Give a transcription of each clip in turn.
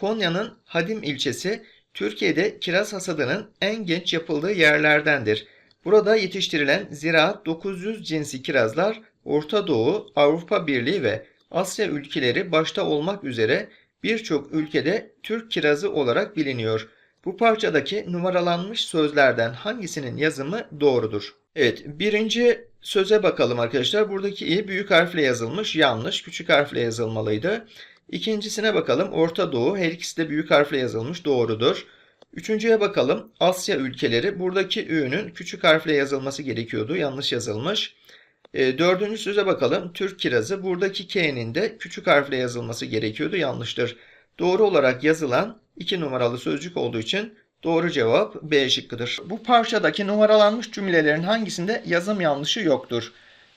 Konya'nın Hadim ilçesi Türkiye'de kiraz hasadının en genç yapıldığı yerlerdendir. Burada yetiştirilen ziraat 900 cinsi kirazlar Orta Doğu, Avrupa Birliği ve Asya ülkeleri başta olmak üzere birçok ülkede Türk kirazı olarak biliniyor. Bu parçadaki numaralanmış sözlerden hangisinin yazımı doğrudur? Evet, birinci söze bakalım arkadaşlar. Buradaki i büyük harfle yazılmış, yanlış. Küçük harfle yazılmalıydı. İkincisine bakalım. Orta Doğu, her ikisi de büyük harfle yazılmış, doğrudur. Üçüncüye bakalım. Asya ülkeleri. Buradaki ü'nün küçük harfle yazılması gerekiyordu. Yanlış yazılmış. E, dördüncü söze bakalım. Türk kirazı. Buradaki K'nin de küçük harfle yazılması gerekiyordu. Yanlıştır. Doğru olarak yazılan iki numaralı sözcük olduğu için doğru cevap B şıkkıdır. Bu parçadaki numaralanmış cümlelerin hangisinde yazım yanlışı yoktur?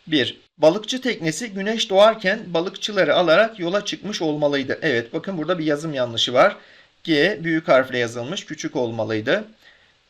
1. Balıkçı teknesi güneş doğarken balıkçıları alarak yola çıkmış olmalıydı. Evet bakın burada bir yazım yanlışı var. G büyük harfle yazılmış küçük olmalıydı.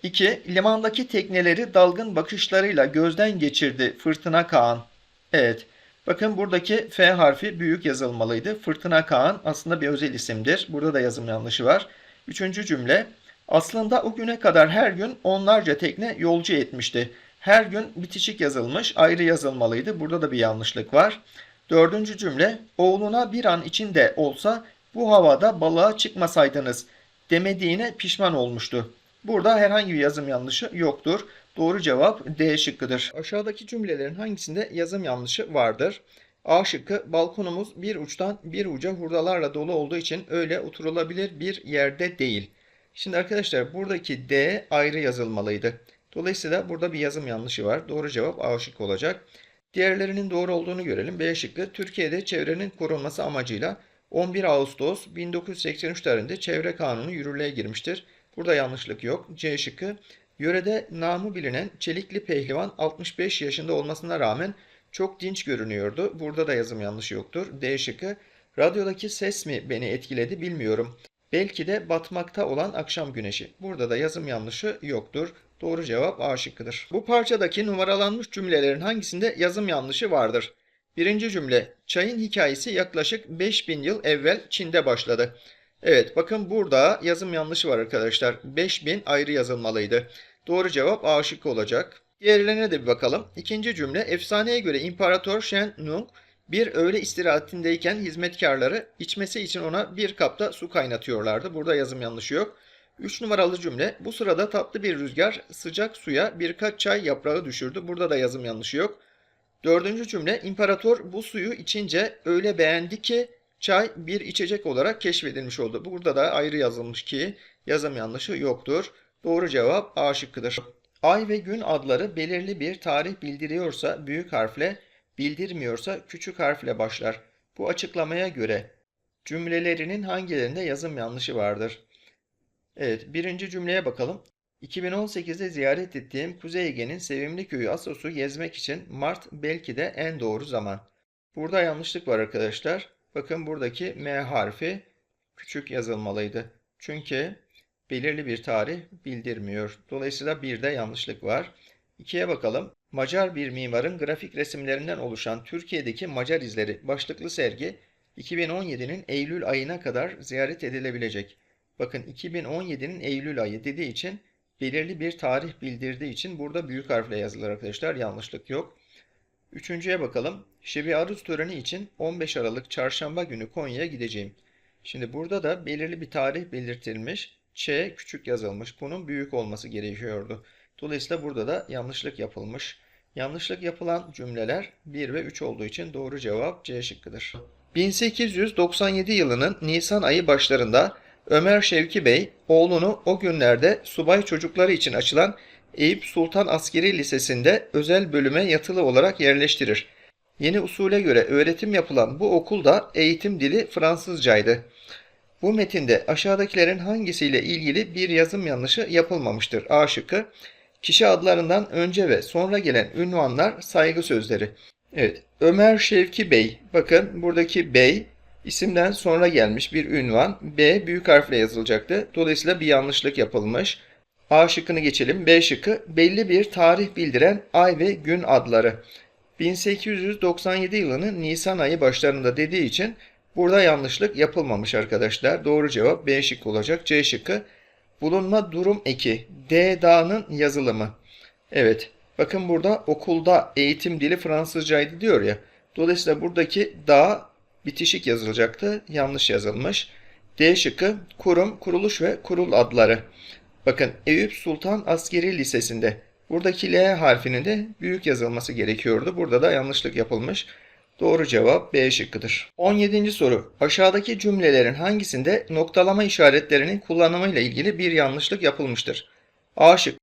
2. Limandaki tekneleri dalgın bakışlarıyla gözden geçirdi Fırtına Kaan. Evet. Bakın buradaki F harfi büyük yazılmalıydı. Fırtına Kaan aslında bir özel isimdir. Burada da yazım yanlışı var. Üçüncü cümle. Aslında o güne kadar her gün onlarca tekne yolcu etmişti. Her gün bitişik yazılmış, ayrı yazılmalıydı. Burada da bir yanlışlık var. Dördüncü cümle. Oğluna bir an içinde olsa bu havada balığa çıkmasaydınız demediğine pişman olmuştu. Burada herhangi bir yazım yanlışı yoktur. Doğru cevap D şıkkıdır. Aşağıdaki cümlelerin hangisinde yazım yanlışı vardır? A şıkkı balkonumuz bir uçtan bir uca hurdalarla dolu olduğu için öyle oturulabilir bir yerde değil. Şimdi arkadaşlar buradaki D ayrı yazılmalıydı. Dolayısıyla burada bir yazım yanlışı var. Doğru cevap A şıkkı olacak. Diğerlerinin doğru olduğunu görelim. B şıkkı Türkiye'de çevrenin korunması amacıyla 11 Ağustos 1983 tarihinde çevre kanunu yürürlüğe girmiştir. Burada yanlışlık yok. C şıkkı yörede namı bilinen Çelikli Pehlivan 65 yaşında olmasına rağmen çok dinç görünüyordu. Burada da yazım yanlışı yoktur. D şıkkı radyodaki ses mi beni etkiledi bilmiyorum. Belki de batmakta olan akşam güneşi. Burada da yazım yanlışı yoktur. Doğru cevap A şıkkıdır. Bu parçadaki numaralanmış cümlelerin hangisinde yazım yanlışı vardır? Birinci cümle. Çayın hikayesi yaklaşık 5000 yıl evvel Çin'de başladı. Evet bakın burada yazım yanlışı var arkadaşlar. 5000 ayrı yazılmalıydı. Doğru cevap A şıkkı olacak. Diğerlerine de bir bakalım. İkinci cümle. Efsaneye göre İmparator Shen Nung bir öğle istirahatindeyken hizmetkarları içmesi için ona bir kapta su kaynatıyorlardı. Burada yazım yanlışı yok. 3 numaralı cümle. Bu sırada tatlı bir rüzgar sıcak suya birkaç çay yaprağı düşürdü. Burada da yazım yanlışı yok. Dördüncü cümle. İmparator bu suyu içince öyle beğendi ki çay bir içecek olarak keşfedilmiş oldu. Burada da ayrı yazılmış ki yazım yanlışı yoktur. Doğru cevap A şıkkıdır. Ay ve gün adları belirli bir tarih bildiriyorsa büyük harfle, bildirmiyorsa küçük harfle başlar. Bu açıklamaya göre cümlelerinin hangilerinde yazım yanlışı vardır? Evet, birinci cümleye bakalım. 2018'de ziyaret ettiğim Kuzey Ege'nin sevimli köyü Assos'u gezmek için Mart belki de en doğru zaman. Burada yanlışlık var arkadaşlar. Bakın buradaki M harfi küçük yazılmalıydı. Çünkü belirli bir tarih bildirmiyor. Dolayısıyla bir de yanlışlık var. İkiye bakalım. Macar bir mimarın grafik resimlerinden oluşan Türkiye'deki Macar izleri başlıklı sergi 2017'nin Eylül ayına kadar ziyaret edilebilecek. Bakın 2017'nin Eylül ayı dediği için belirli bir tarih bildirdiği için burada büyük harfle yazılır arkadaşlar. Yanlışlık yok. Üçüncüye bakalım. Şebi Aruz töreni için 15 Aralık çarşamba günü Konya'ya gideceğim. Şimdi burada da belirli bir tarih belirtilmiş. Ç küçük yazılmış. Bunun büyük olması gerekiyordu. Dolayısıyla burada da yanlışlık yapılmış. Yanlışlık yapılan cümleler 1 ve 3 olduğu için doğru cevap C şıkkıdır. 1897 yılının Nisan ayı başlarında Ömer Şevki Bey oğlunu o günlerde subay çocukları için açılan Eyüp Sultan Askeri Lisesi'nde özel bölüme yatılı olarak yerleştirir. Yeni usule göre öğretim yapılan bu okulda eğitim dili Fransızcaydı. Bu metinde aşağıdakilerin hangisiyle ilgili bir yazım yanlışı yapılmamıştır? A şıkkı. Kişi adlarından önce ve sonra gelen ünvanlar saygı sözleri. Evet. Ömer Şevki Bey. Bakın buradaki bey isimden sonra gelmiş bir ünvan. B büyük harfle yazılacaktı. Dolayısıyla bir yanlışlık yapılmış. A şıkkını geçelim. B şıkkı belli bir tarih bildiren ay ve gün adları. 1897 yılının Nisan ayı başlarında dediği için Burada yanlışlık yapılmamış arkadaşlar. Doğru cevap B şıkkı olacak. C şıkkı bulunma durum eki. D dağının yazılımı. Evet. Bakın burada okulda eğitim dili Fransızcaydı diyor ya. Dolayısıyla buradaki dağ bitişik yazılacaktı. Yanlış yazılmış. D şıkkı kurum, kuruluş ve kurul adları. Bakın Eyüp Sultan Askeri Lisesi'nde buradaki L harfinin de büyük yazılması gerekiyordu. Burada da yanlışlık yapılmış. Doğru cevap B şıkkıdır. 17. soru. Aşağıdaki cümlelerin hangisinde noktalama işaretlerinin kullanımıyla ilgili bir yanlışlık yapılmıştır? A şıkkı.